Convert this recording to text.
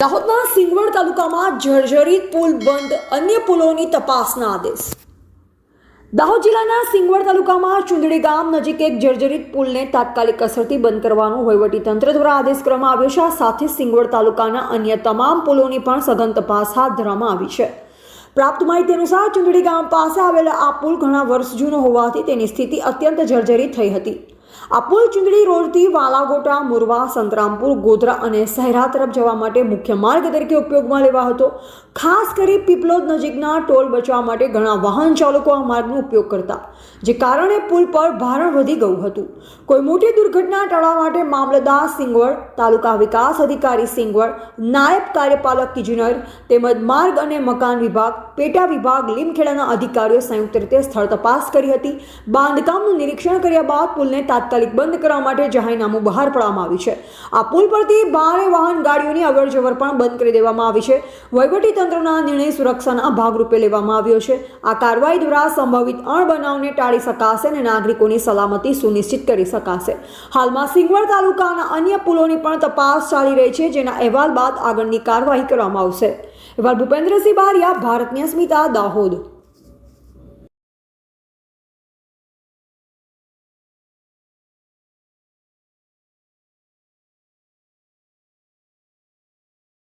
દાહોદના સિંગવડ તાલુકામાં જર્જરિત પુલ બંધ, અન્ય પુલોની તપાસના આદેશ. દાહોદ જિલ્લાના સિંગવડ તાલુકામાં ચુંદડી ગામ નજીક એક જર્જરિત પુલને તાત્કાલિક અસરથી બંધ કરવાનો વહીવટીતંત્ર દ્વારા આદેશ કરવામાં આવ્યો છે. આ સાથે સિંગવડ તાલુકાના અન્ય તમામ પુલોની પણ સઘન તપાસ હાથ ધરવામાં આવી છે. પ્રાપ્ત માહિતી અનુસાર ચુંદડી ગામ પાસે આવેલા આ પુલ ઘણા વર્ષ જૂનો હોવાથી તેની સ્થિતિ અત્યંત જર્જરિત થઈ હતી. આ ચુંદડી રોડથી વાલાગોટા, મુરવા, સંતરામપુર, ગોધરા અને સહેરા તરફ જવા માટે મુખ્ય માર્ગ તરીકે ઉપયોગમાં લેવા હતો. ખાસ કરી પીપલોદ નજીકના ટોલ બચવા માટે ઘણા વાહન ચાલકો આ માર્ગનો ઉપયોગ કરતા, જે કારણે પુલ પર ભારણ વધી ગયું હતું. કોઈ મોટી દુર્ઘટના ટાળવા માટે મામલતદાર સિંગવડ, તાલુકા વિકાસ અધિકારી સિંગવડ, નાયબ કાર્યપાલક ઇજનેર તેમજ માર્ગ અને મકાન વિભાગ, પેટા વિભાગ, લીમખેડાના અધિકારીઓ સંયુક્ત રીતે સ્થળ તપાસ કરી હતી. બાંધકામનું નિરીક્ષણ કર્યા બાદ પુલને તાત્કાલિક બંધ કરવા માટે જાહેરનામું બહાર પાડવામાં આવ્યું છે. આ પુલ પરથી ભારે વાહન ગાડીઓની અવરજવર પણ બંધ કરી દેવામાં આવી છે. વહીવટી તંત્રના નિર્ણય સુરક્ષાના ભાગરૂપે લેવામાં આવ્યો છે. આ કાર્યવાહી દ્વારા સંભવિત અણબનાવને ટાળી શકાશે અને નાગરિકોની સલામતી સુનિશ્ચિત કરી શકાશે. હાલમાં સિંગવડ તાલુકાના અન્ય પુલોની પણ તપાસ ચાલી રહી છે, જેના અહેવાલ બાદ આગળની કાર્યવાહી કરવામાં આવશે. અહેવાલ ભૂપેન્દ્રસિંહ બારિયા ભારતની અસ્મિતા દાહોદ.